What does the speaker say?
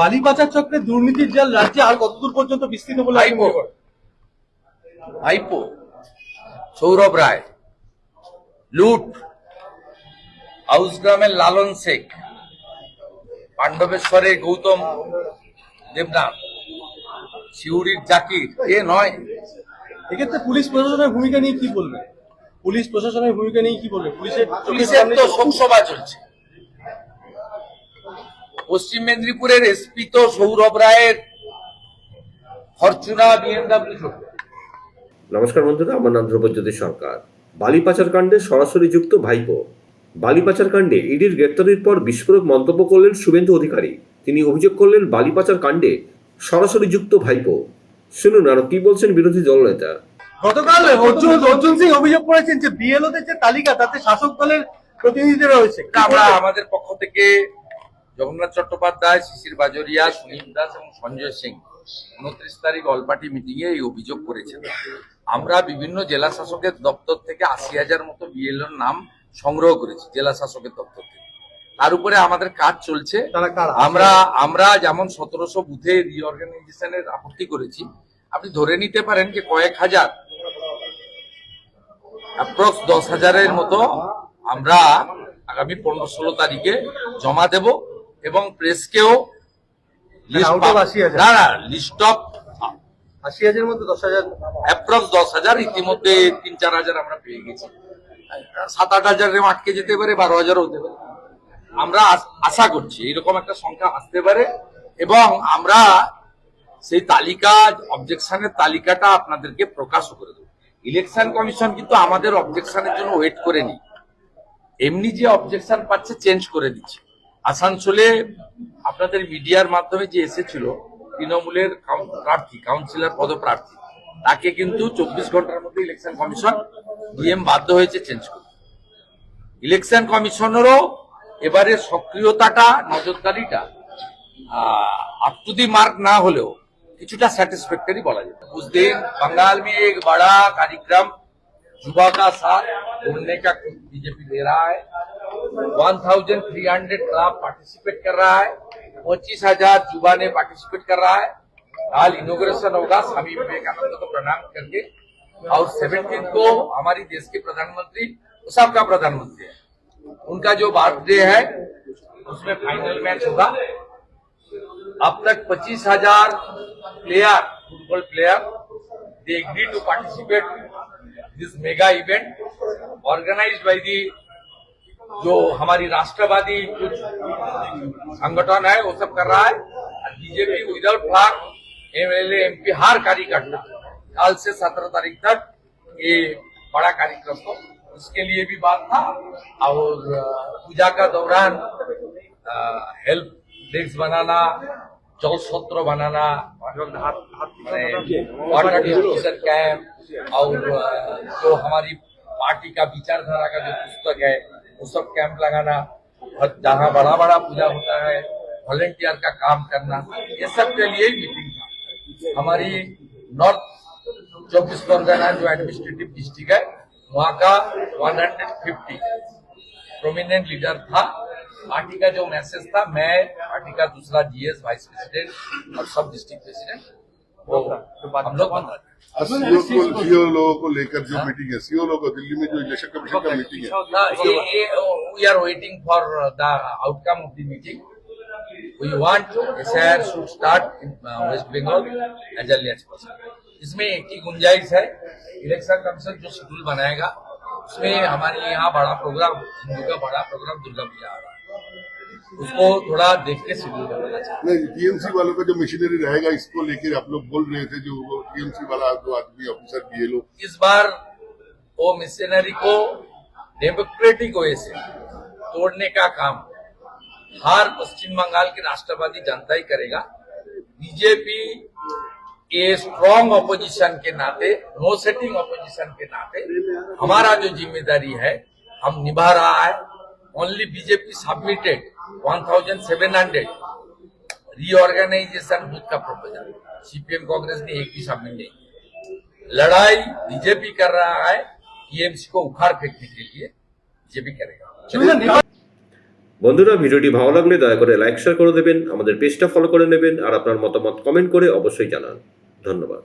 বালি পাচার চক্রে দুর্নীতির জাল রাজ্যে আর কতদূর পর্যন্ত বিস্তৃত বলে করেন? ভাইপো সৌরভ রায়। লুট। হাউস গ্রামের লালন শেখ। পাণ্ডবেশ্বরের গৌতম দেবনাথ। শিউরির জাকির। এ নয়। এক্ষেত্রে পুলিশ প্রশাসনের ভূমিকা নিয়ে কি বলবে? পুলিশ প্রশাসনের ভূমিকা নিয়ে কি বলবে? পুলিশের পুলিশের তো শোকসভা চলছে। পশ্চিম মেদিনীপুরের এসপি তো সৌরভ রায়ের ফরচুনা বিএমডাব্লিউ নমস্কার বন্ধুরা আমার নাম ধ্রুবজ্যোতি সরকার। বালি পাচার কাণ্ডে সরাসরি যুক্ত ভাইপো। বালি পাচার কাণ্ডে ইডির গ্রেপ্তারির পর বিস্ফোরক মন্তব্য করলেন শুভেন্দু অধিকারী। তিনি অভিযোগ করলেন বালি পাচার কাণ্ডে সরাসরি যুক্ত ভাইপো। শুনুন আরও কি বলছেন বিরোধী দলনেতা? গতকাল অর্জুন অর্জুন সিং অভিযোগ করেছেন যে বিএলওদের যে তালিকা তাতে শাসক দলের প্রতিনিধিরা রয়েছে। আমরা আমাদের পক্ষ থেকে জগন্নাথ চট্টোপাধ্যায় শিশির বাজরিয়া সুনীল দাস এবং সঞ্জয় সিং উনত্রিশ তারিখ অলপার্টি মিটিং এ এই অভিযোগ করেছেন। আমরা বিভিন্ন জেলা শাসকের দপ্তর থেকে আশি হাজার মতো বিএলওর নাম সংগ্রহ করেছি জেলা শাসকের দপ্তর থেকে। তার উপরে আমাদের কাজ চলছে। আমরা আমরা যেমন সতেরোশো বুথে রিঅর্গানাইজেশনের আপত্তি করেছি আপনি ধরে নিতে পারেন যে কয়েক হাজার অ্যাপ্রক্স দশ হাজারের মতো আমরা আগামী পনেরো ষোলো তারিখে জমা দেব। এবং প্রেসকেও out of 80,000? না না লিস্ট অফ আশি হাজার মধ্যে দশ হাজার। অ্যাপ্রক্স দশ হাজার ইতিমধ্যে তিন চার হাজার আমরা পেয়ে গেছি। সাত আট আটকে যেতে পারে বারো হাজারও হতে পারে। আমরা আশা করছি এরকম একটা সংখ্যা আসতে পারে এবং আমরা সেই তালিকা অবজেকশনের তালিকাটা আপনাদেরকে প্রকাশ করে দেবো। ইলেকশন কমিশন কিন্তু আমাদের অবজেকশনের জন্য ওয়েট করেনি। এমনি যে অবজেকশন পাচ্ছে চেঞ্জ করে দিচ্ছে। আসানসোলে আপনাদের মিডিয়ার মাধ্যমে যে এসেছিল তৃণমূলের কাউন- প্রার্থী কাউন্সিলর পদপ্রার্থী তাকে কিন্তু চব্বিশ ঘন্টার মধ্যে ইলেকশন কমিশন ডিএম বাধ্য হয়েছে চেঞ্জ করতে ইলেকশন কমিশনেরও এবারে সক্রিয়তাটা নজরদারিটা अप टू दी मार्क ना होले हो কিছুটা স্যাটিসফ্যাক্টরি বলা যায় उस दिन बंगाल में एक बड़ा कार्यक्रम युवा का साथ जोड़ने का बीजेपी दे रहा है 1300 क्लब पार्टिसिपेट कर रहा है। पच्चीस हज़ार युवा ने पार्टिसिपेट कर रहा है। कल इनोग्रेशन होगा स्वामी विवेकानंद को प्रणाम करके। और सेवनटीन को हमारी देश के प्रधानमंत्री सबका प्रधानमंत्री है। उनका जो बर्थडे है, उसमें फाइनल मैच होगा। अब तक पच्चीस हज़ार player football player they agree to participate this mega event organised by the जो हमारी राष्ट्रवादी कुछ संगठन है, वो सब कर रहा है। BJP without flag MLA MP हर कार्यकर्ता कल से सत्रह तारीख तक ये बड़ा कार्यक्रम हो। उसके लिए भी बात था। और पूजा का दौरान हेल्प डेस्क बनाना, जल सत्र बनाना, वाटर डिस्ट्रीब्यूशन कैंप, और जो हमारी पार्टी का विचारधारा का जो पुस्तक है सब कैंप लगाना, और जहाँ बड़ा बड़ा पूजा होता है वॉलेंटियर का काम करना, ये सब के लिए मीटिंग था। हमारी नॉर्थ चौबीस परगना जो एडमिनिस्ट्रेटिव डिस्ट्रिक्ट है, वहाँ का 150 प्रोमिनेंट लीडर था। पार्टी का जो मैसेज था, मैं, पार्टी का दूसरा जीएस वाइस प्रेसिडेंट और सब डिस्ट्रिक्ट प्रेसिडेंट हम लोग बन सीओ को सीओ लोगों को लेकर जो मीटिंग है सीओ लोगों को दिल्ली में जो इलेक्शन कमीशन का मीटिंग है। are waiting for the outcome of the meeting. We want SIR should start in uh, West Bengal as early as possible. इसमें एक ही गुंजाइश है इलेक्शन कमीशन जो शेड्यूल बनाएगा उसमें हमारे यहाँ बड़ा प्रोग्राम हिंदू का बड़ा प्रोग्राम दुर्गा पूजा आ रहा है। उसको थोड़ा देख के शेड्यूल चाहिए। नहीं टीएमसी वालों का जो मशीनरी रहेगा इसको लेकर आप लोग बोल रहे थे जो टीएमसी वाला जो आदमी ऑफिसर बी लोग। इस बार वो मिशनरी को डेमोक्रेटिक वे से तोड़ने का काम हर पश्चिम बंगाल के राष्ट्रवादी जनता ही करेगा। बीजेपी के स्ट्रॉन्ग ऑपोजिशन के नाते नो सेटिंग ऑपोजिशन के नाते हमारा जो ज़िम्मेदारी है हम निभा रहा है। Only BJP submitted 1700 reorganisation booth का प्रपोजल सीपीएम कांग्रेस ने एक भी सबमिट नहीं किया। लड़ाई बीजेपी कर रहा है टीएमसी को उखाड़ फेंकने के लिए बीजेपी करेगा শুনুন বন্ধুরা ভিডিওটি ভালো লাগলে দয়া করে লাইক শেয়ার করে দেবেন আমাদের পেজটা ফলো করে নেবেন আর আপনার মতামত কমেন্ট করে অবশ্যই জানান ধন্যবাদ